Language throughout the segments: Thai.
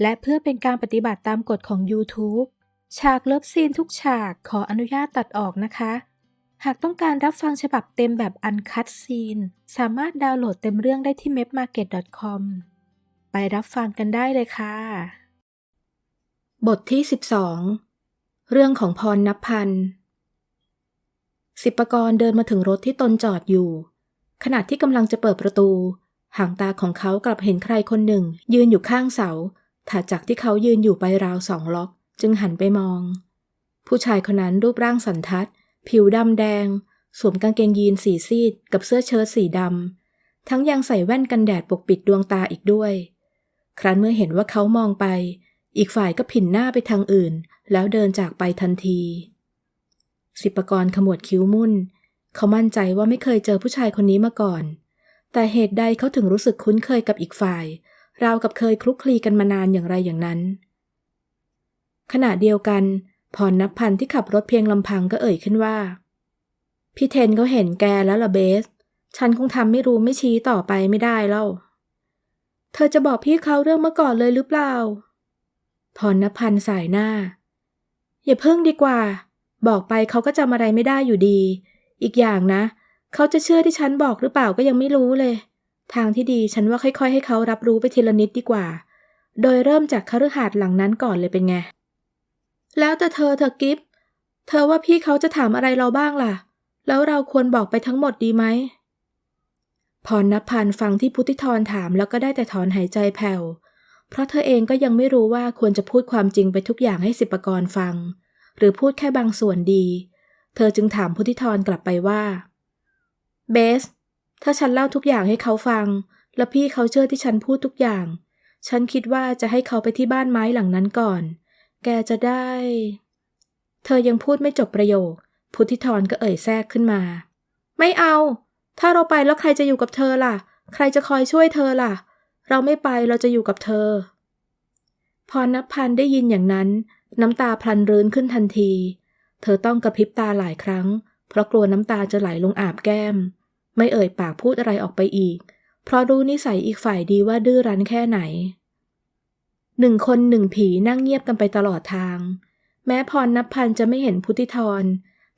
และเพื่อเป็นการปฏิบัติตามกฎของ YouTube ฉากเลิฟซีนทุกฉากขออนุญาตตัดออกนะคะ หากต้องการรับฟังฉบับเต็มแบบอันคัดซีน สามารถดาวน์โหลดเต็มเรื่องได้ที่ mepmarket.com ไปรับฟังกันได้เลยค่ะ บทที่ 12 เรื่องของพรนับพันสิบปกรณ์เดินมาถึงรถที่ตนจอดอยู่ ขณะที่กำลังจะเปิดประตูหางตาของเขากลับเห็นใครคนหนึ่ง ยืนอยู่ข้างเสา ถัดจากที่เขายืนอยู่ไปราวสองล็อก จึงหันไปมอง ผู้ชายคนนั้นรูปร่างสันทัด ผิวดำแดง สวมกางเกงยีนสีซีด กับเสื้อเชิ้ตสีดำ ทั้งยังใส่แว่นกันแดดปกปิดดวงตาอีกด้วย ครั้นเมื่อเห็นว่าเขามองไป อีกฝ่ายก็ผินหน้าไปทางอื่น แล้วเดินจากไปทันที สิปกรขมวดคิ้วมุ่น เขามั่นใจว่าไม่เคยเจอผู้ชายคนนี้มาก่อน แต่เหตุใดเขาถึงรู้สึกคุ้นเคยกับอีกฝ่าย ราวกับเคยคลุกคลีกันมานานอย่างไรอย่างนั้น ขณะเดียวกันพรนับพันที่ขับรถเพียงลำพังก็เอ่ยขึ้นว่า พี่เทนเขาเห็นแกแล้วล่ะเบส ฉันคงทำไม่รู้ไม่ชี้ต่อไปไม่ได้แล้ว เธอจะบอกพี่เขาเรื่องเมื่อก่อนเลยหรือเปล่า พรณพันสายหน้า อย่าเพิ่งดีกว่า บอกไปเขาก็จำอะไรไม่ได้อยู่ดี อีกอย่างนะ เขาจะเชื่อที่ฉันบอกหรือเปล่าก็ยังไม่รู้เลย ทางที่ดีฉันว่าค่อยๆ ให้เขารับรู้ไปทีละนิดดีกว่า โดยเริ่มจากคฤหาสน์หลังนั้นก่อนเลยเป็นไง แล้วแต่เธอเธอกิฟเธอว่าพี่เขาจะถามอะไรเราบ้างล่ะ แล้วเราควรบอกไปทั้งหมดดีไหมพรณพันฟังที่พุทธิธรถามแล้วก็ได้แต่ถอนหายใจแผ่ว เพราะเธอเองก็ยังไม่รู้ว่าควรจะพูดความจริงไปทุกอย่างให้สิบปกรฟัง หรือพูดแค่บางส่วนดี เธอจึงถามพุทธิธรกลับไปว่า เบส ถ้าฉันเล่าทุกอย่างให้เขาฟัง แล้วพี่เขาเชื่อที่ฉันพูดทุกอย่าง ฉันคิดว่าจะให้เขาไปที่บ้านไม้หลังนั้นก่อน แกจะได้ เธอยังพูดไม่จบประโยค พุทธิธรก็เอ่ยแทรกขึ้นมา ไม่เอา ถ้าเราไปแล้วใครจะอยู่กับเธอล่ะ ใครจะคอยช่วยเธอล่ะ เราไม่ไปเราจะอยู่กับเธอพอนับพันได้ยินอย่างนั้น น้ำตาพลันรื้นขึ้นทันที เธอต้องกระพริบตาหลายครั้ง เพราะกลัวน้ำตาจะไหลลงอาบแก้ม ไม่เอ่ยปากพูดอะไรออกไปอีก เพราะรู้นิสัยอีกฝ่ายดีว่าดื้อรั้นแค่ไหน หนึ่งคนหนึ่งผีนั่งเงียบกันไปตลอดทาง แม้พรนับพันจะไม่เห็นพุทธิธร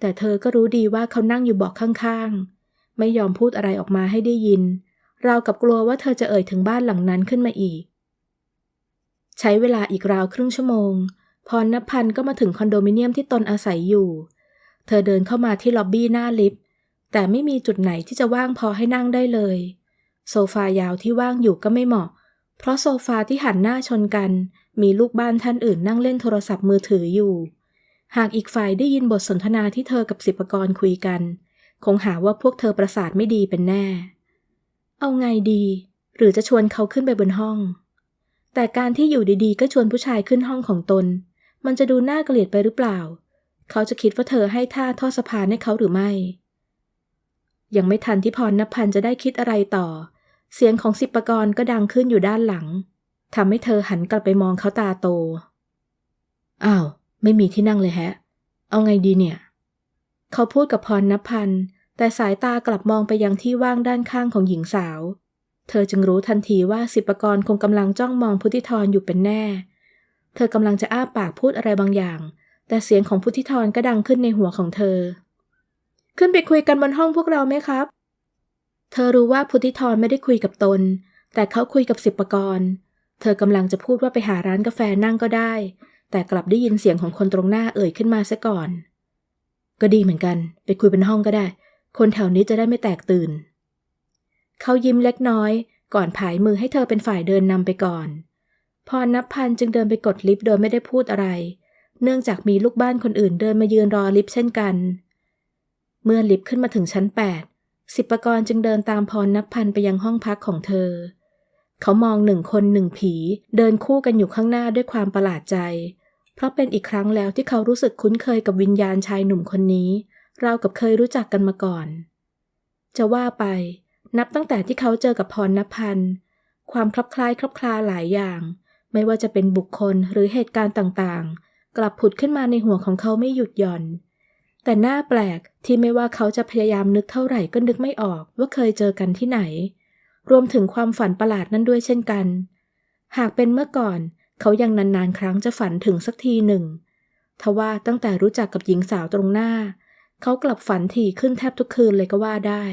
แต่เธอก็รู้ดีว่าเขานั่งอยู่บาะข้างๆ ไม่ยอมพูดอะไรออกมาให้ได้ยิน ราวกับกลัวว่าเธอจะเอ่ยถึงบ้านหลังนั้นขึ้นมาอีก ใช้เวลาอีกราวครึ่งชั่วโมง พรณพันก็มาถึงคอนโดมิเนียมที่ตนอาศัยอยู่ เธอเดินเข้ามาที่ล็อบบี้หน้าลิฟต์ แต่ไม่มีจุดไหนที่จะว่างพอให้นั่งได้เลย โซฟายาวที่ว่างอยู่ก็ไม่เหมาะ เพราะโซฟาที่หันหน้าชนกัน มีลูกบ้านท่านอื่นนั่งเล่นโทรศัพท์มือถืออยู่ หากอีกฝ่ายได้ยินบทสนทนาที่เธอกับสิบปกรคุยกัน คงหาว่าพวกเธอประสาทไม่ดีเป็นแน่ เอาไงดี หรือจะชวนเขาขึ้นไปบนห้อง แต่การที่อยู่ดีๆ ก็ชวนผู้ชายขึ้นห้องของตน มันจะดูน่าเกลียดไปหรือเปล่า เขาจะคิดว่าเธอให้ท่าทอดสะพานให้เขาหรือไม่ ยังไม่ทันที่พรณพันธ์จะได้คิดอะไรต่อ เสียงของสิบปกรก็ดังขึ้นอยู่ด้านหลังทำให้เธอหันกลับไปมองเขาตาโต อ้าว ไม่มีที่นั่งเลยแฮะ เอาไงดีเนี่ย เขาพูดกับพรณพันธ์แต่สายตากลับมองไปยังที่ว่างด้านข้างของหญิงสาว เธอจึงรู้ทันทีว่าสิบปกรคงกำลังจ้องมองพุทธิธรอยู่เป็นแน่ เธอกำลังจะอ้าปากพูดอะไรบางอย่าง แต่เสียงของพุทธิธรก็ดังขึ้นในหัวของเธอ ขึ้นไปคุยกันบนห้องพวกเราไหมครับ เธอรู้ว่าพุทธิธรไม่ได้คุยกับตน แต่เขาคุยกับสิบปกรเธอกำลังจะพูดว่าไปหาร้านกาแฟนั่งก็ได้ แต่กลับได้ยินเสียงของคนตรงหน้าเอ่ยขึ้นมาซะก่อน ก็ดีเหมือนกัน ไปคุยเป็นห้องก็ได้ คนแถวนี้จะได้ไม่แตกตื่น เขายิ้มเล็กน้อย ก่อนผายมือให้เธอเป็นฝ่ายเดินนำไปก่อน พรนับพันจึงเดินไปกดลิฟต์โดยไม่ได้พูดอะไร เนื่องจากมีลูกบ้านคนอื่นเดินมายืนรอลิฟต์เช่นกันเเมื่อลิฟต์ขึ้นมาถึงชั้น 8 สิบปกรจึงเดินตามพรนับพันไปยังห้องพักของเธอ เขามองหนึ่งคนหนึ่งผี เดินคู่กันอยู่ข้างหน้าด้วยความประหลาดใจ เพราะเป็นอีกครั้งแล้วที่เขารู้สึกคุ้นเคยกับวิญญาณชายหนุ่มคนนี้ราวกับเคยรู้จักกันมาก่อน จะว่าไป นับตั้งแต่ที่เขาเจอกับพรณพันความคลับคล้ายคลับคลาหลายอย่าง ไม่ว่าจะเป็นบุคคลหรือเหตุการณ์ต่างๆ กลับผุดขึ้นมาในหัวของเขาไม่หยุดหย่อน แต่หน่าแปลกที่ไม่ว่าเขาจะพยายามนึกเท่าไหร่ก็นึกไม่ออกว่าเคยเจอกันที่ไหน รวมถึงความฝันประหลาดนั้นด้วยเช่นกัน หากเป็นเมื่อก่อน เขายังนานๆ ครั้งจะฝันถึงสักทีหนึ่งทว่าตั้งแต่รู้จักกับหญิงสาวตรงหน้า เขากลับฝันถี่ขึ้นแทบทุกคืนเลยก็ว่าได้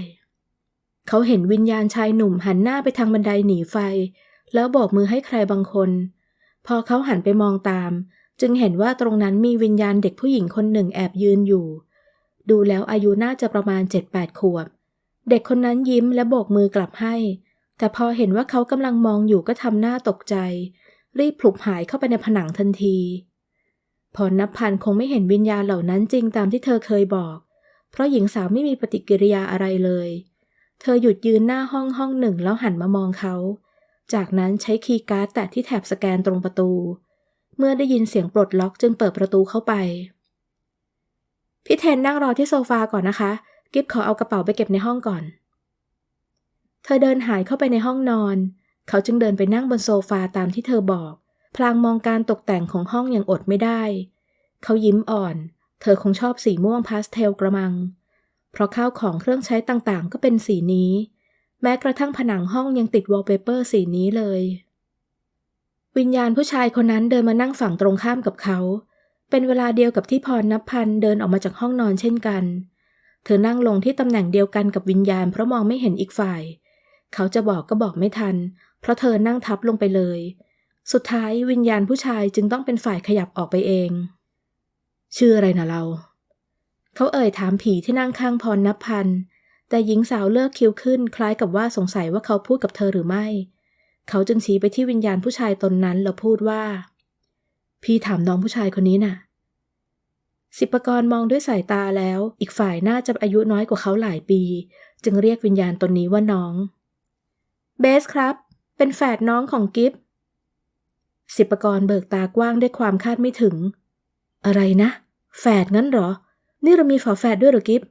เขาเห็นวิญญาณชายหนุ่มหันหน้าไปทางบันไดหนีไฟ แล้วโบอกมือให้ใครบางคน พอเขาหันไปมองตาม จึงเห็นว่าตรงนั้นมีวิญญาณเด็กผู้หญิงคนหนึ่งแอบยืนอยู่ ดูแล้วอายุน่าจะประมาณ 7-8 ขวบ เด็กคนนั้นยิ้มและโบกมือกลับให้ แต่พอเห็นว่าเขากำลังมองอยู่ก็ทำหน้าตกใจ รีบผลุบหายเข้าไปในผนังทันที พรนับพันคงไม่เห็นวิญญาณเหล่านั้นจริงตามที่เธอเคยบอก เพราะหญิงสาวไม่มีปฏิกิริยาอะไรเลย เธอหยุดยืนหน้าห้องห้องหนึ่งแล้วหันมามองเขา จากนั้นใช้คีย์การ์ดแตะที่แถบสแกนตรงประตู เมื่อได้ยินเสียงปลดล็อกจึงเปิดประตูเข้าไป พี่เทนนั่งรอที่โซฟาก่อนนะคะ กิฟขอเอากระเป๋าไปเก็บในห้องก่อน เธอเดินหายเข้าไปในห้องนอน เขาจึงเดินไปนั่งบนโซฟาตามที่เธอบอก พลางมองการตกแต่งของห้องอย่างอดไม่ได้ เขายิ้มอ่อน เธอคงชอบสีม่วงพาสเทลกระมัง เพราะข้าวของเครื่องใช้ต่างๆ ก็เป็นสีนี้ แม้กระทั่งผนังห้องยังติดวอลเปเปอร์สีนี้เลย วิญญาณผู้ชายคนนั้นเดินมานั่งฝั่งตรงข้ามกับเขา เป็นเวลาเดียวกับที่พรนับพันเดินออกมาจากห้องนอนเช่นกัน เธอนั่งลงที่ตำแหน่งเดียวกันกับวิญญาณเพราะมองไม่เห็นอีกฝ่าย เขาจะบอกก็บอกไม่ทัน เพราะเธอนั่งทับลงไปเลย สุดท้ายวิญญาณผู้ชายจึงต้องเป็นฝ่ายขยับออกไปเอง ชื่ออะไรนะเรา เขาเอ่ยถามผีที่นั่งข้างพรนับพันแต่หญิงสาวเลิกคิ้วขึ้นคล้ายกับว่าสงสัยว่าเขาพูดกับเธอหรือไม่ เขาจึงชี้ไปที่วิญญาณผู้ชายตนนั้นแล้วพูดว่า พี่ถามน้องผู้ชายคนนี้น่ะ สิบประกรมองด้วยสายตาแล้ว อีกฝ่ายน่าจะอายุน้อยกว่าเขาหลายปี จึงเรียกวิญญาณตนนี้ว่าน้อง เบสครับ เป็นแฝดน้องของกิฟสิบประกรเบิกตากว้างด้วยความคาดไม่ถึง อะไรนะ แฝดงั้นหรอ นี่เรามีฝาแฝดด้วยหรอกิฟ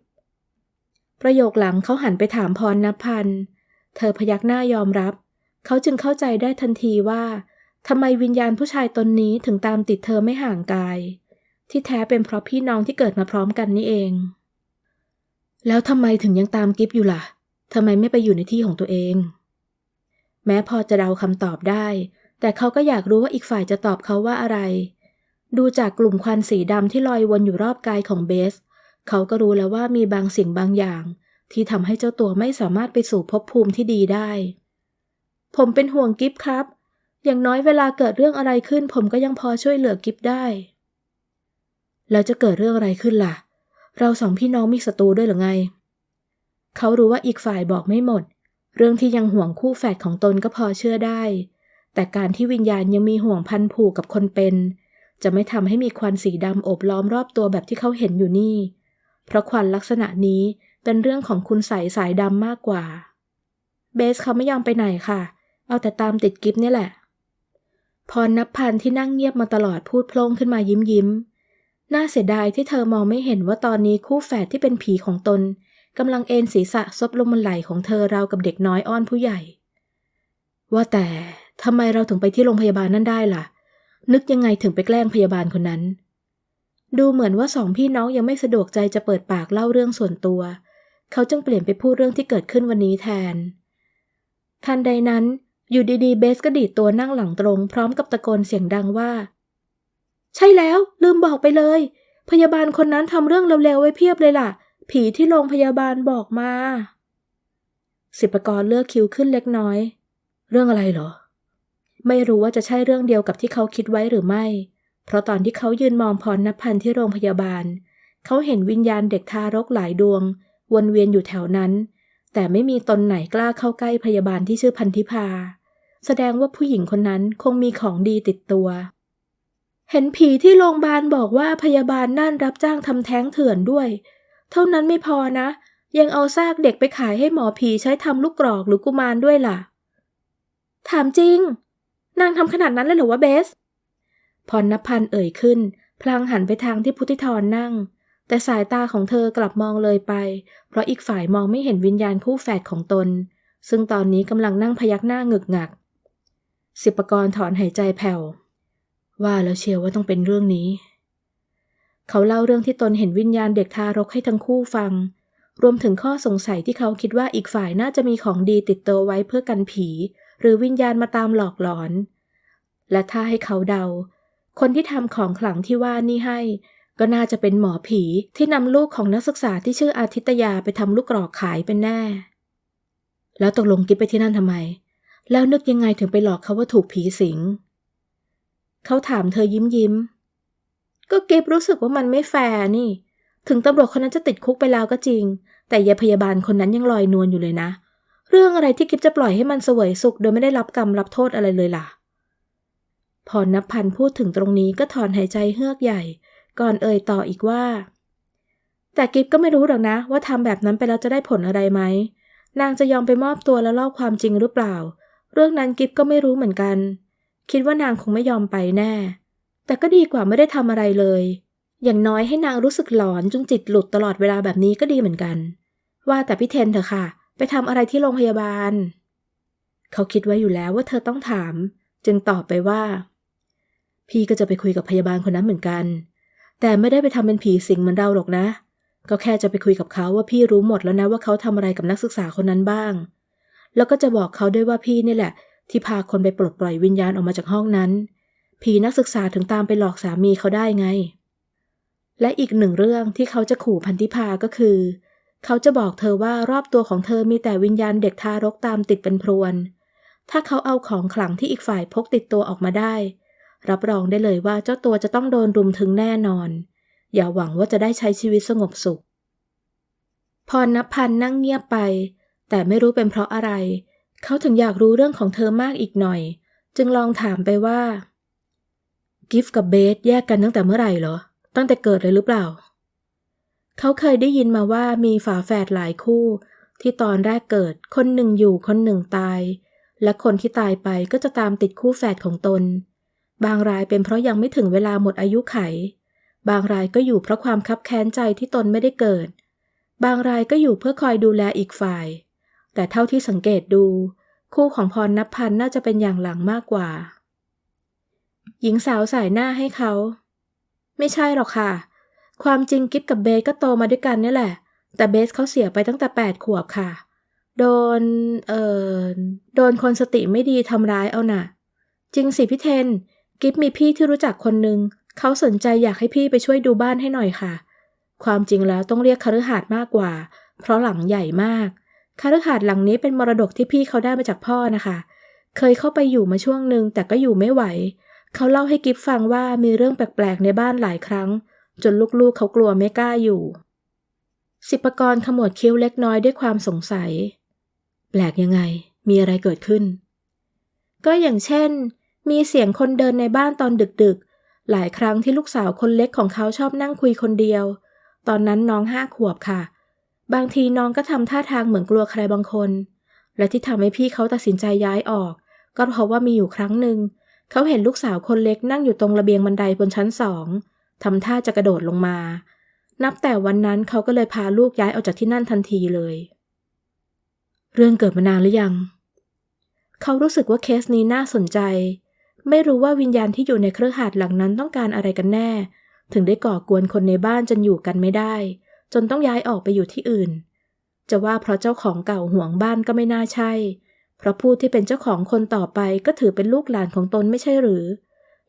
ประโยคหลังเขาหันไปถามพรนพันธ์เธอพยักหน้ายอมรับ เขาจึงเข้าใจได้ทันทีว่าทำไมวิญญาณผู้ชายตนนี้ถึงตามติดเธอไม่ห่างกาย ที่แท้เป็นเพราะพี่น้องที่เกิดมาพร้อมกันนี่เอง แล้วทำไมถึงยังตามกิฟอยู่ล่ะทำไมไม่ไปอยู่ในที่ของตัวเอง แม้พอจะเดาคำตอบได้ แต่เขาก็อยากรู้ว่าอีกฝ่ายจะตอบเขาว่าอะไร ดูจากกลุ่มควันสีดำที่ลอยวนอยู่รอบกายของเบส เขาก็รู้แล้วว่ามีบางสิ่งบางอย่าง ที่ทำให้เจ้าตัวไม่สามารถไปสู่ภพภูมิที่ดีได้ ผมเป็นห่วงกิฟครับ อย่างน้อยเวลาเกิดเรื่องอะไรขึ้น ผมก็ยังพอช่วยเหลือกิฟได้ แล้วจะเกิดเรื่องอะไรขึ้นล่ะ เราสองพี่น้องมีศัตรูด้วยหรือไง เขารู้ว่าอีกฝ่ายบอกไม่หมด เรื่องที่ยังห่วงคู่แฝดของตนก็พอเชื่อได้ แต่การที่วิญญาณยังมีห่วงพันผูกกับคนเป็น จะไม่ทำให้มีควันสีดำโอบล้อมรอบตัวแบบที่เขาเห็นอยู่นี่ เพราะควันลักษณะนี้เป็นเรื่องของคุณใสสายดำมากกว่า เบสเขาไม่ยอมไปไหนค่ะเเอาแต่ตามติดกิฟนี่แหละ พรนับพันที่นั่งเงียบมาตลอดพูดโพล่งขึ้นมายิ้มยิ้ม น่าเสียดายที่เธอมองไม่เห็นว่าตอนนี้คู่แฝดที่เป็นผีของตนกำลังเอนศีรษะซบลงบนไหล่ของเธอราวกับเด็กน้อยอ้อนผู้ใหญ่ ว่าแต่ทำไมเราถึงไปที่โรงพยาบาลนั่นได้ล่ะ นึกยังไงถึงไปแกล้งพยาบาลคนนั้น ดูเหมือนว่าสองพี่น้องยังไม่สะดวกใจจะเปิดปากเล่าเรื่องส่วนตัว เขาจึงเปลี่ยนไปพูดเรื่องที่เกิดขึ้นวันนี้แทน ทันใดนั้น อยู่ดีๆ เบสก็ดีดตัวนั่งหลังตรง พร้อมกับตะโกนเสียงดังว่า ใช่แล้ว ลืมบอกไปเลย พยาบาลคนนั้นทำเรื่องเร็วๆไว้เพียบเลยล่ะ ผีที่โรงพยาบาลบอกมา สิบประกรเลือกคิวขึ้นเล็กน้อย เรื่องอะไรเหรอ ไม่รู้ว่าจะใช่เรื่องเดียวกับที่เขาคิดไว้หรือไม่ เพราะตอนที่เขายืนมองพรณพันธ์ที่โรงพยาบาล เขาเห็นวิญญาณเด็กทารกหลายดวง วนเวียนอยู่แถวนั้น แต่ไม่มีตนไหนกล้าเข้าใกล้พยาบาลที่ชื่อพันธิพา แสดงว่าผู้หญิงคนนั้นคงมีของดีติดตัว เห็นผีที่โรงพยาบาลบอกว่าพยาบาลนั่นรับจ้างทำแท้งเถื่อนด้วย เท่านั้นไม่พอนะ ยังเอาซากเด็กไปขายให้หมอผีใช้ทำลูกกรอกหรือกุมารด้วยล่ะ ถามจริง นางทำขนาดนั้นเลยเหรอวะเบสพรณพันธ์เอ่ยขึ้น พลางหันไปทางที่พุทธิธรนั่ง แต่สายตาของเธอกลับมองเลยไป เพราะอีกฝ่ายมองไม่เห็นวิญญาณคู่แฝดของตน ซึ่งตอนนี้กำลังนั่งพยักหน้าหงึกหงัก สิบประกรถอนหายใจแผ่ว ว่าแล้วเชียวว่าต้องเป็นเรื่องนี้ เขาเล่าเรื่องที่ตนเห็นวิญญาณเด็กทารกให้ทั้งคู่ฟัง รวมถึงข้อสงสัยที่เขาคิดว่าอีกฝ่ายน่าจะมีของดีติดตัวไว้เพื่อกันผี หรือวิญญาณมาตามหลอกหลอน และถ้าให้เขาเดา คนที่ทำของขลังที่ว่านี่ให้ ก็น่าจะเป็นหมอผีที่นำลูกของนักศึกษาที่ชื่ออาทิตยาไปทำลูกกรอกขายเป็นแน่ แล้วตกลงกิ๊บไปที่นั่นทำไม แล้วนึกยังไงถึงไปหลอกเขาว่าถูกผีสิง เขาถามเธอยิ้มยิ้ม ก็กิ๊บรู้สึกว่ามันไม่แฟร์นี่ ถึงตำรวจคนนั้นจะติดคุกไปแล้วก็จริง แต่ยาพยาบาลคนนั้นยังลอยนวลอยู่เลยนะ เรื่องอะไรที่กิ๊บจะปล่อยให้มันเสวยสุข โดยไม่ได้รับกรรมรับโทษอะไรเลยล่ะ พอนับพันพูดถึงตรงนี้ก็ถอนหายใจเฮือกใหญ่ ก่อนเอ่ยต่ออีกว่า แต่กิ๊บก็ไม่รู้หรอกนะว่าทำแบบนั้นไปแล้วจะได้ผลอะไรไหม นางจะยอมไปมอบตัวแล้วเล่าความจริงหรือเปล่า เรื่องนั้นกิ๊บก็ไม่รู้เหมือนกัน คิดว่านางคงไม่ยอมไปแน่ แต่ก็ดีกว่าไม่ได้ทำอะไรเลย อย่างน้อยให้นางรู้สึกหลอนจนจิตหลุดตลอดเวลาแบบนี้ก็ดีเหมือนกัน ว่าแต่พี่เทนเถอะค่ะ ไปทำอะไรที่โรงพยาบาล เขาคิดไว้อยู่แล้วว่าเธอต้องถาม จึงตอบไปว่า พี่ก็จะไปคุยกับพยาบาลคนนั้นเหมือนกัน แต่ไม่ได้ไปทำเป็นผีสิงเหมือนเราหรอกนะ ก็แค่จะไปคุยกับเขาว่าพี่รู้หมดแล้วนะว่าเขาทำอะไรกับนักศึกษาคนนั้นบ้าง แล้วก็จะบอกเขาด้วยว่าพี่นี่แหละ ที่พาคนไปปลดปล่อยวิญญาณออกมาจากห้องนั้น ผีนักศึกษาถึงตามไปหลอกสามีเขาได้ไง และอีกหนึ่งเรื่องที่เขาจะขู่พันธิพาก็คือ เขาจะบอกเธอว่ารอบตัวของเธอมีแต่วิญญาณเด็กทารกตามติดเป็นพรวน ถ้าเขาเอาของขลังที่อีกฝ่ายพกติดตัวออกมาได้ รับรองได้เลยว่าเจ้าตัวจะต้องโดนรุมถึงแน่นอน อย่าหวังว่าจะได้ใช้ชีวิตสงบสุข พรณพันธ์นั่งเงียบไป แต่ไม่รู้เป็นเพราะอะไร เขาถึงอยากรู้เรื่องของเธอมากอีกหน่อย จึงลองถามไปว่า กิฟกับเบสแยกกันตั้งแต่เมื่อไหร่เหรอ ตั้งแต่เกิดเลยหรือเปล่า เขาเคยได้ยินมาว่ามีฝาแฝดหลายคู่ ที่ตอนแรกเกิดคนหนึ่งอยู่คนหนึ่งตาย และคนที่ตายไปก็จะตามติดคู่แฝดของตน บางรายเป็นเพราะยังไม่ถึงเวลาหมดอายุไข บางรายก็อยู่เพราะความคับแค้นใจที่ตนไม่ได้เกิด บางรายก็อยู่เพื่อคอยดูแลอีกฝ่าย แต่เท่าที่สังเกตดู คู่ของพรนับพันน่าจะเป็นอย่างหลังมากกว่า หญิงสาวสายหน้าให้เขา ไม่ใช่หรอกค่ะ ความจริงกิ๊บกับเบสก็โตมาด้วยกันนี่แหละ แต่เบสเขาเสียไปตั้งแต่แปดขวบค่ะ โดน เอ่อ โดนคนสติไม่ดีทำร้ายเอาน่ะ จริงสิพี่เทน กิ๊บมีพี่ที่รู้จักคนหนึ่งเขาสนใจอยากให้พี่ไปช่วยดูบ้านให้หน่อยค่ะ ความจริงแล้วต้องเรียกคฤหาสน์มากกว่า เพราะหลังใหญ่มากคฤหาสน์หลังนี้เป็นมรดกที่พี่เขาได้มาจากพ่อนะคะ เคยเข้าไปอยู่มาช่วงหนึ่งแต่ก็อยู่ไม่ไหว เขาเล่าให้กิฟฟังว่ามีเรื่องแปลกๆในบ้านหลายครั้ง จนลูกๆเขากลัวไม่กล้าอยู่ สิปกรขมวดคิ้วเล็กน้อยด้วยความสงสัย แปลกยังไง มีอะไรเกิดขึ้น ก็อย่างเช่น มีเสียงคนเดินในบ้านตอนดึกๆ หลายครั้งที่ลูกสาวคนเล็กของเขาชอบนั่งคุยคนเดียว ตอนนั้นน้องห้าขวบค่ะ บางทีน้องก็ทำท่าทางเหมือนกลัวใครบางคน และที่ทำให้พี่เขาตัดสินใจย้ายออก ก็เพราะว่ามีอยู่ครั้งหนึ่ง เขาเห็นลูกสาวคนเล็กนั่งอยู่ตรงระเบียงบันไดบนชั้นสองทำท่าจะกระโดดลงมา นับแต่วันนั้นเขาก็เลยพาลูกย้ายออกจากที่นั่นทันทีเลย เรื่องเกิดมานานหรือยัง เขารู้สึกว่าเคสนี้น่าสนใจ ไม่รู้ว่าวิญญาณที่อยู่ในเครือข่ายหลังนั้นต้องการอะไรกันแน่ ถึงได้ก่อกวนคนในบ้านจนอยู่กันไม่ได้ จนต้องย้ายออกไปอยู่ที่อื่น จะว่าเพราะเจ้าของเก่าห่วงบ้านก็ไม่น่าใช่ เพราะผู้ที่เป็นเจ้าของคนต่อไปก็ถือเป็นลูกหลานของตนไม่ใช่หรือ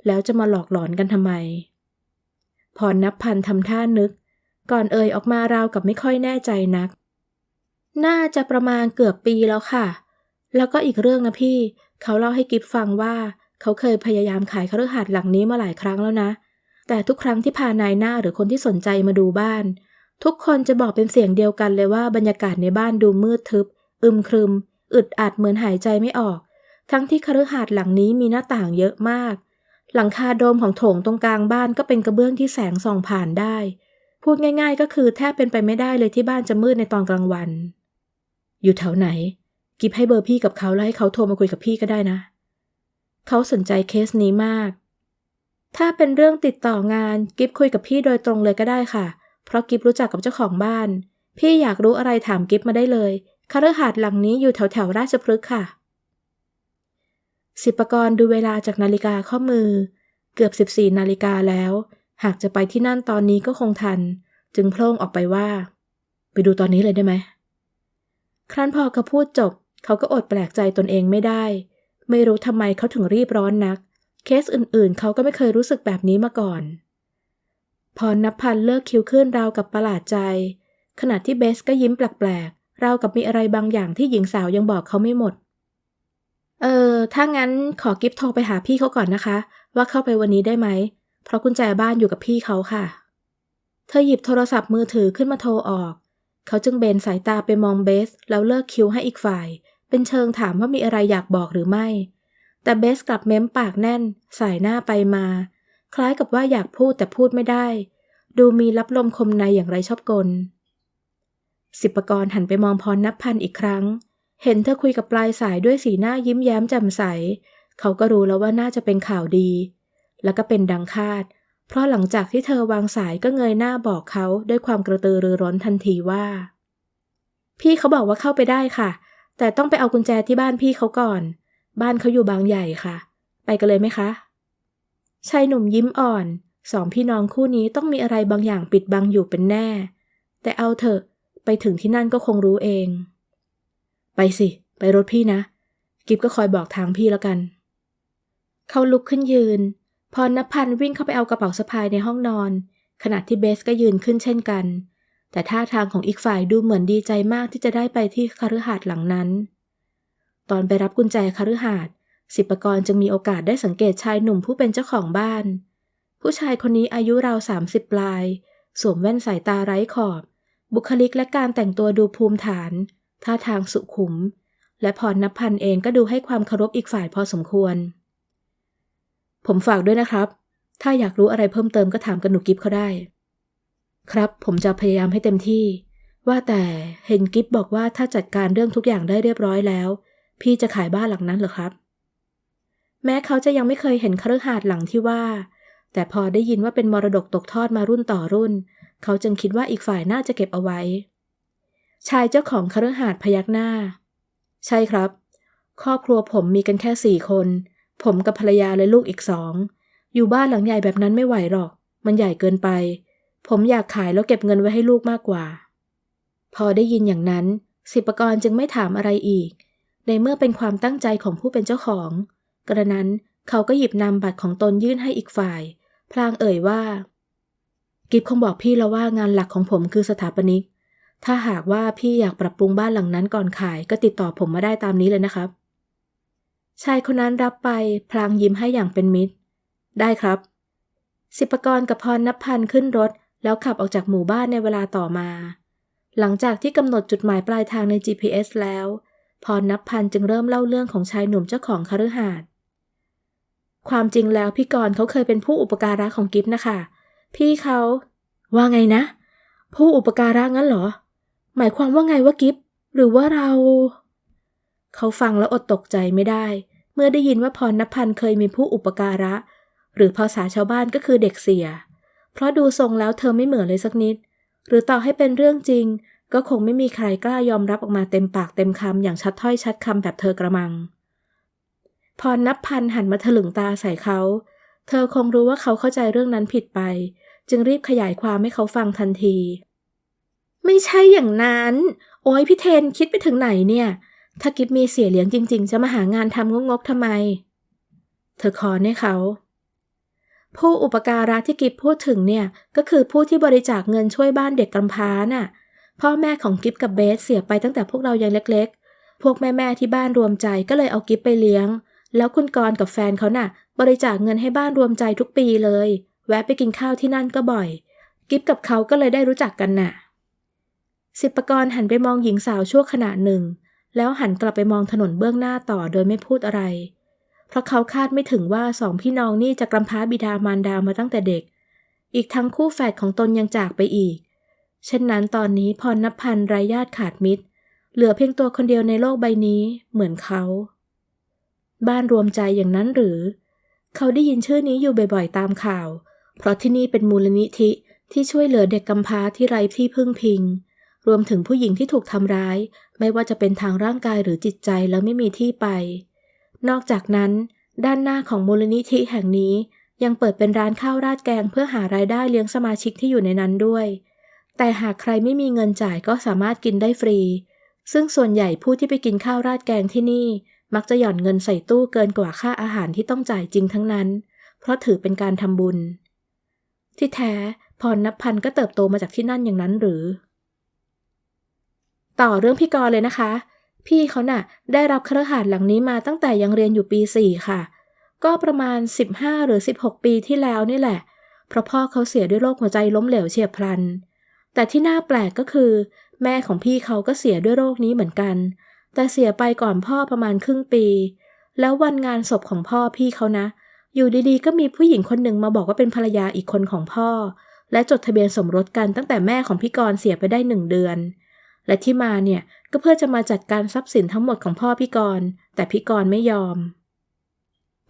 แล้วจะมาหลอกหลอนกันทำไม พรนับพันทำท่านึก ก่อนเอ่ยออกมาราวกับไม่ค่อยแน่ใจนัก น่าจะประมาณเกือบปีแล้วค่ะ แล้วก็อีกเรื่องนะพี่ เขาเล่าให้กิฟฟังว่า เขาเคยพยายามขายคฤหาสน์หลังนี้มาหลายครั้งแล้วนะ แต่ทุกครั้งที่พานายหน้าหรือคนที่สนใจมาดูบ้าน ทุกคนจะบอกเป็นเสียงเดียวกันเลยว่าบรรยากาศในบ้านดูมืดทึบ อึมครึม อึดอัดเหมือนหายใจไม่ออก ทั้งที่คฤหาสน์หลังนี้มีหน้าต่างเยอะมาก หลังคาโดมของโถงตรงกลางบ้านก็เป็นกระเบื้องที่แสงส่องผ่านได้ พูดง่าย ๆ ก็คือแทบเป็นไปไม่ได้เลยที่บ้านจะมืดในตอนกลางวัน อยู่แถวไหน กิฟให้เบอร์พี่กับเขาแล้วให้เขาโทรมาคุยกับพี่ก็ได้นะ เขาสนใจเคสนี้มาก ถ้าเป็นเรื่องติดต่องานกิฟคุยกับพี่โดยตรงเลยก็ได้ค่ะ เพราะกิฟรู้จักกับเจ้าของบ้าน พี่อยากรู้อะไรถามกิฟมาได้เลยคฤหาสน์หลังนี้อยู่แถวแถวราชพฤกษ์ค่ะ สิบปกรดูเวลาจากนาฬิกาข้อมือ เกือบ 14 นาฬิกาแล้ว หากจะไปที่นั่นตอนนี้ก็คงทัน จึงโพล่งออกไปว่า ไปดูตอนนี้เลยได้ไหมครั้นพอเขาพูดจบ เขาก็อดแปลกใจตนเองไม่ได้ ไม่รู้ทำไมเขาถึงรีบร้อนนัก เคสอื่นๆ เขาก็ไม่เคยรู้สึกแบบนี้มาก่อน พรนับพันเลิกคิ้วขึ้นราวกับประหลาดใจ ขณะที่เบสก็ยิ้มแปลกๆราวกับมีอะไรบางอย่างที่หญิงสาวยังบอกเขาไม่หมด เออ ถ้างั้นขอกิฟโทรไปหาพี่เขาก่อนนะคะ ว่าเข้าไปวันนี้ได้ไหม เพราะกุญแจบ้านอยู่กับพี่เขาค่ะ เธอหยิบโทรศัพท์มือถือขึ้นมาโทรออก เขาจึงเบนสายตาไปมองเบสแล้วเลิกคิ้วให้อีกฝ่าย เป็นเชิงถามว่ามีอะไรอยากบอกหรือไม่ แต่เบสกลับเม้มปากแน่น สายหน้าไปมา คล้ายกับว่าอยากพูดแต่พูดไม่ได้ ดูมีรับลมคมในอย่างไรชอบกล สิบปกรณ์หันไปมองพรนับพันอีกครั้ง เห็นเธอคุยกับปลายสายด้วยสีหน้ายิ้มแย้มแจ่มใส เขาก็รู้แล้วว่าน่าจะเป็นข่าวดี แล้วก็เป็นดังคาด เพราะหลังจากที่เธอวางสายก็เงยหน้าบอกเขาด้วยความกระตือรือร้นทันทีว่า พี่เขาบอกว่าเข้าไปได้ค่ะ แต่ต้องไปเอากุญแจที่บ้านพี่เขาก่อน บ้านเขาอยู่บางใหญ่ค่ะ ไปกันเลยไหมคะ ชายหนุ่มยิ้มอ่อน สองพี่น้องคู่นี้ต้องมีอะไรบางอย่างปิดบังอยู่เป็นแน่ แต่เอาเถอะ ไปถึงที่นั่นก็คงรู้เอง ไปสิ ไปรถพี่นะ กิฟก็คอยบอกทางพี่แล้วกัน เขาลุกขึ้นยืน พรณพันวิ่งเข้าไปเอากระเป๋าสะพายในห้องนอน ขณะที่เบสก็ยืนขึ้นเช่นกัน แต่ท่าทางของอีกฝ่ายดูเหมือนดีใจมากที่จะได้ไปที่คฤหาสน์หลังนั้น ตอนไปรับกุญแจคฤหาสน์สิบปกรจึงมีโอกาสได้สังเกตชายหนุ่มผู้เป็นเจ้าของบ้าน ผู้ชายคนนี้อายุราวสามสิบปลาย สวมแว่นสายตาไร้ขอบ บุคลิกและการแต่งตัวดูภูมิฐาน ท่าทางสุขุม และพรณพันเองก็ดูให้ความเคารพอีกฝ่ายพอสมควร ผมฝากด้วยนะครับ ถ้าอยากรู้อะไรเพิ่มเติมก็ถามกันหนูกิฟเขาได้ ครับ ผมจะพยายามให้เต็มที่ ว่าแต่เห็นกิฟบอกว่าถ้าจัดการเรื่องทุกอย่างได้เรียบร้อยแล้ว พี่จะขายบ้านหลังนั้นเหรอครับ แม้เขาจะยังไม่เคยเห็นคฤหาสน์หลังที่ว่า แต่พอได้ยินว่าเป็นมรดกตกทอดมารุ่นต่อรุ่น เขาจึงคิดว่าอีกฝ่ายน่าจะเก็บเอาไว้ ชายเจ้าของคฤหาสน์พยักหน้า ใช่ครับ ครอบครัวผมมีกันแค่สี่คน ผมกับภรรยาและลูกอีกสองอยู่บ้านหลังใหญ่แบบนั้นไม่ไหวหรอก มันใหญ่เกินไป ผมอยากขายแล้วเก็บเงินไว้ให้ลูกมากกว่า พอได้ยินอย่างนั้น สิปกรจึงไม่ถามอะไรอีก ในเมื่อเป็นความตั้งใจของผู้เป็นเจ้าของ กระนั้นเขาก็หยิบนำบัตรของตนยื่นให้อีกฝ่าย พลางเอ่ยว่า กิฟคงบอกพี่แล้วว่างานหลักของผมคือสถาปนิก ถ้าหากว่าพี่อยากปรับปรุงบ้านหลังนั้นก่อนขายก็ติดต่อผมมาได้ตามนี้เลยนะครับ ชายคนนั้นรับไปพลางยิ้มให้อย่างเป็นมิตร ได้ครับ สิปกรกับพรนับพันขึ้นรถ แล้วขับออกจากหมู่บ้านในเวลาต่อมา หลังจากที่กำหนดจุดหมายปลายทางใน GPS แล้ว พรนับพันจึงเริ่มเล่าเรื่องของชายหนุ่มเจ้าของคฤหาสน์ความจริงแล้วพี่กรณ์เขาเคยเป็นผู้อุปการะของกิฟนะคะ พี่เขาว่าไงนะ ผู้อุปการะงั้นเหรอ หมายความว่าไงว่ากิฟหรือว่าเรา เขาฟังแล้วอดตกใจไม่ได้ เมื่อได้ยินว่าพรณพันธ์เคยมีผู้อุปการะ หรือภาษาชาวบ้านก็คือเด็กเสีย เพราะดูทรงแล้วเธอไม่เหมือนเลยสักนิด หรือต่อให้เป็นเรื่องจริง ก็คงไม่มีใครกล้ายอมรับออกมาเต็มปากเต็มคำอย่างชัดถ้อยชัดคำแบบเธอกระมัง พรนับพันหันมาถลึงตาใส่เขา เธอคงรู้ว่าเขาเข้าใจเรื่องนั้นผิดไป จึงรีบขยายความให้เขาฟังทันที ไม่ใช่อย่างนั้น โอ้ยพี่เทนคิดไปถึงไหนเนี่ย ถ้ากิฟมีเสียเลี้ยงจริง ๆ จะมาหางานทำงกๆทำไม เธอคอนให้เขา ผู้อุปการะที่กิฟพูดถึงเนี่ย ก็คือผู้ที่บริจาคเงินช่วยบ้านเด็กกำพร้าน่ะ พ่อแม่ของกิฟกับเบสเสียไปตั้งแต่พวกเรายังเล็กๆ พวกแม่ๆที่บ้านรวมใจก็เลยเอากิฟไปเลี้ยง แล้วคุณกรกับแฟนเขาน่ะ บริจาคเงินให้บ้านรวมใจทุกปีเลย แวะไปกินข้าวที่นั่นก็บ่อย กิฟกับเขาก็เลยได้รู้จักกันน่ะ สิบปกรณ์หันไปมองหญิงสาวชั่วขณะหนึ่ง แล้วหันกลับไปมองถนนเบื้องหน้าต่อโดยไม่พูดอะไร เพราะเขาคาดไม่ถึงว่าสองพี่น้องนี่จะกำพร้าบิดามารดามาตั้งแต่เด็ก อีกทั้งคู่แฝดของตนยังจากไปอีก เช่นนั้นตอนนี้พรณพันธ์ไร้ญาติขาดมิตร เหลือเพียงตัวคนเดียวในโลกใบนี้ เหมือนเขา บ้านรวมใจอย่างนั้นหรือ เขาได้ยินชื่อนี้อยู่บ่อยๆตามข่าว เพราะที่นี่เป็นมูลนิธิที่ช่วยเหลือเด็กกำพร้าที่ไร้ที่พึ่งพิง รวมถึงผู้หญิงที่ถูกทำร้าย ไม่ว่าจะเป็นทางร่างกายหรือจิตใจแล้วไม่มีที่ไป นอกจากนั้น ด้านหน้าของมูลนิธิแห่งนี้ยังเปิดเป็นร้านข้าวราดแกงเพื่อหารายได้เลี้ยงสมาชิกที่อยู่ในนั้นด้วย แต่หากใครไม่มีเงินจ่ายก็สามารถกินได้ฟรี ซึ่งส่วนใหญ่ผู้ที่ไปกินข้าวราดแกงที่นี่ มักจะหย่อนเงินใส่ตู้เกินกว่าค่าอาหารที่ต้องจ่ายจริงทั้งนั้น เพราะถือเป็นการทำบุญ ที่แท้พรนับพันก็เติบโตมาจากที่นั่นอย่างนั้นหรือ ต่อเรื่องพี่กรณ์เลยนะคะ พี่เขาน่ะ ได้รับคฤหาสน์หลังนี้มาตั้งแต่ยังเรียนอยู่ปีสี่ค่ะ ก็ประมาณ 15 หรือ 16 ปีที่แล้วนี่แหละ เพราะพ่อเขาเสียด้วยโรคหัวใจล้มเหลวเฉียบพลัน แต่ที่น่าแปลกก็คือ แม่ของพี่เขาก็เสียด้วยโรคนี้เหมือนกัน แต่เสียไปก่อนพ่อประมาณครึ่งปี แล้ววันงานศพของพ่อพี่เขานะ อยู่ดีๆ ก็มีผู้หญิงคนหนึ่งมาบอกว่าเป็นภรรยาอีกคนของพ่อ และจดทะเบียนสมรสกันตั้งแต่แม่ของพี่กรณเสียไปได้หนึ่งเดือน และที่มาเนี่ยก็เพื่อจะมาจัดการทรัพย์สินทั้งหมดของพ่อพี่กรณ์แต่พี่กรณ์ไม่ยอม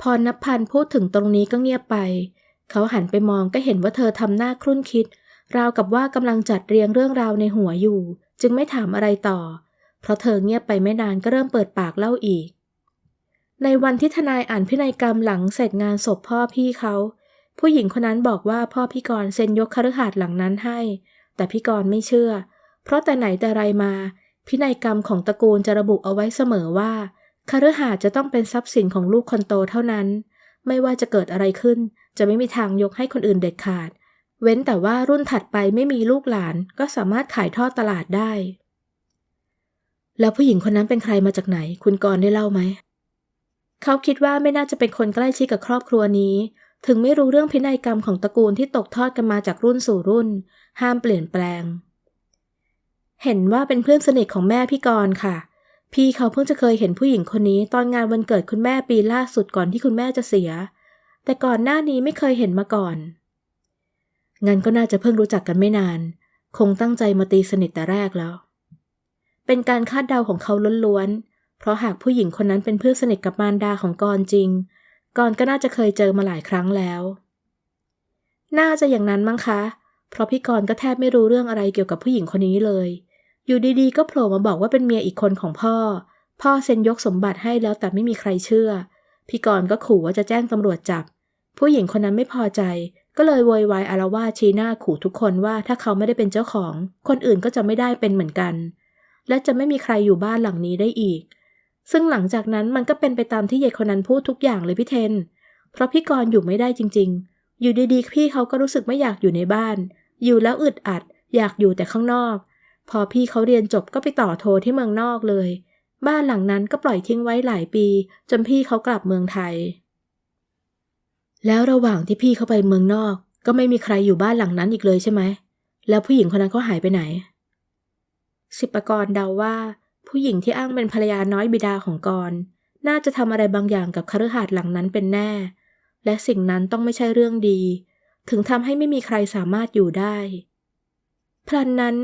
พรนับพันธ์พูดถึงตรงนี้ก็เงียบไป เขาหันไปมองก็เห็นว่าเธอทำหน้าครุ่นคิด ราวกับว่ากำลังจัดเรียงเรื่องราวในหัวอยู่ จึงไม่ถามอะไรต่อ เพราะเธอเงียบไปไม่นานก็เริ่มเปิดปากเล่าอีก ในวันที่ทนายอ่านพินัยกรรมหลังเสร็จงานศพพ่อพี่เขาผู้หญิงคนนั้นบอกว่าพ่อพี่กรณ์เซ็นยกคฤหาสน์หลังนั้นให้ แต่พี่กรณ์ไม่เชื่อเพราะแต่ไหนแต่ไรมา พินัยกรรมของตระกูลจะระบุเอาไว้เสมอว่าคฤหาสน์จะต้องเป็นทรัพย์สินของลูกคนโตเท่านั้น ไม่ว่าจะเกิดอะไรขึ้น จะไม่มีทางยกให้คนอื่นเด็ดขาด เว้นแต่ว่ารุ่นถัดไปไม่มีลูกหลานก็สามารถขายทอดตลาดได้ แล้วผู้หญิงคนนั้นเป็นใครมาจากไหน คุณกรณ์ได้เล่าไหม เขาคิดว่าไม่น่าจะเป็นคนใกล้ชิดกับครอบครัวนี้ ถึงไม่รู้เรื่องพินัยกรรมของตระกูลที่ตกทอดกันมาจากรุ่นสู่รุ่น ห้ามเปลี่ยนแปลง เห็นว่าเป็นเพื่อนสนิทของแม่พี่กรณ์ค่ะ พี่เขาเพิ่งจะเคยเห็นผู้หญิงคนนี้ ตอนงานวันเกิดคุณแม่ปีล่าสุดก่อนที่คุณแม่จะเสีย แต่ก่อนหน้านี้ไม่เคยเห็นมาก่อนงั้นก็น่าจะเพิ่งรู้จักกันไม่นาน คงตั้งใจมาตีสนิทแต่แรกแล้ว เป็นการคาดเดาของเขาล้วนๆ เพราะหากผู้หญิงคนนั้นเป็นเพื่อนสนิทกับมารดาของกรจริง กรก็น่าจะเคยเจอมาหลายครั้งแล้ว น่าจะอย่างนั้นมั้งคะ เพราะพี่กรก็แทบไม่รู้เรื่องอะไรเกี่ยวกับผู้หญิงคนนี้เลย อยู่ดีๆ ก็โผล่มาบอกว่าเป็นเมียอีกคนของพ่อ พ่อเซ็นยกสมบัติให้แล้วแต่ไม่มีใครเชื่อ พี่กรก็ขู่ว่าจะแจ้งตำรวจจับ ผู้หญิงคนนั้นไม่พอใจ ก็เลยโวยวายอารวาชี้หน้าขู่ทุกคนว่าถ้าเขาไม่ได้เป็นเจ้าของ คนอื่นก็จะไม่ได้เป็นเหมือนกัน และจะไม่มีใครอยู่บ้านหลังนี้ได้อีก ซึ่งหลังจากนั้นมันก็เป็นไปตามที่เยายคนนั้นพูดทุกอย่างเลยพี่เทน เพราะพี่กรณ์อยู่ไม่ได้จริง ๆ อยู่ดีๆ พี่เขาก็รู้สึกไม่อยากอยู่ในบ้าน อยู่แล้วอึดอัด อยากอยู่แต่ข้างนอก พอพี่เขาเรียนจบก็ไปต่อโทที่เมืองนอกเลย บ้านหลังนั้นก็ปล่อยทิ้งไว้หลายปี จนพี่เขากลับเมืองไทย แล้วระหว่างที่พี่เขาไปเมืองนอก ก็ไม่มีใครอยู่บ้านหลังนั้นอีกเลยใช่ไหม แล้วผู้หญิงคนนั้นเขาหายไปไหน สิบปกร์เดาว่า ผู้หญิงที่อ้างเป็นภรรยาน้อยบิดาของกร์น่าจะทำอะไรบางอย่างกับคฤหาสน์หลังนั้นเป็นแน่ และสิ่งนั้นต้องไม่ใช่เรื่องดี ถึงทำให้ไม่มีใครสามารถอยู่ได้พลันนั้น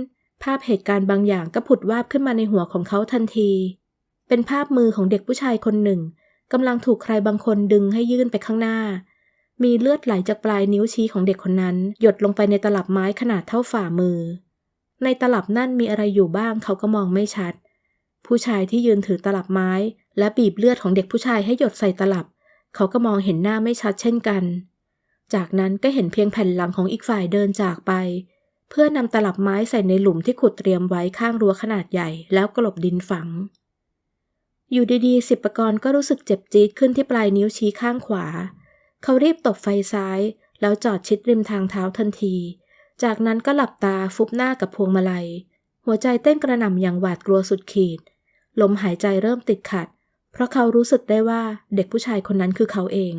ภาพเหตุการณ์บางอย่างก็ผุดวาบขึ้นมาในหัวของเขาทันที เป็นภาพมือของเด็กผู้ชายคนหนึ่งกำลังถูกใครบางคนดึงให้ยื่นไปข้างหน้า มีเลือดไหลจากปลายนิ้วชี้ของเด็กคนนั้น หยดลงไปในตลับไม้ขนาดเท่าฝ่ามือ ในตลับนั่นมีอะไรอยู่บ้างเขาก็มองไม่ชัด ผู้ชายที่ยืนถือตลับไม้ และบีบเลือดของเด็กผู้ชายให้หยดใส่ตลับ เขาก็มองเห็นหน้าไม่ชัดเช่นกัน จากนั้นก็เห็นเพียงแผ่นหลังของอีกฝ่ายเดินจากไป เพื่อนำตลับไม้ใส่ในหลุมที่ขุดเตรียมไว้ข้างรั้วขนาดใหญ่แล้วกลบดินฝัง อยู่ดีๆ สิบปรกรณ์ก็รู้สึกเจ็บจี๊ดขึ้นที่ปลายนิ้วชี้ข้างขวา เขารีบตบไฟซ้าย แล้วจอดชิดริมทางเท้าทันที จากนั้นก็หลับตาฟุบหน้ากับพวงมาลัย หัวใจเต้นกระหน่ำอย่างหวาดกลัวสุดขีด ลมหายใจเริ่มติดขัด เพราะเขารู้สึกได้ว่าเด็กผู้ชายคนนั้นคือเขาเอง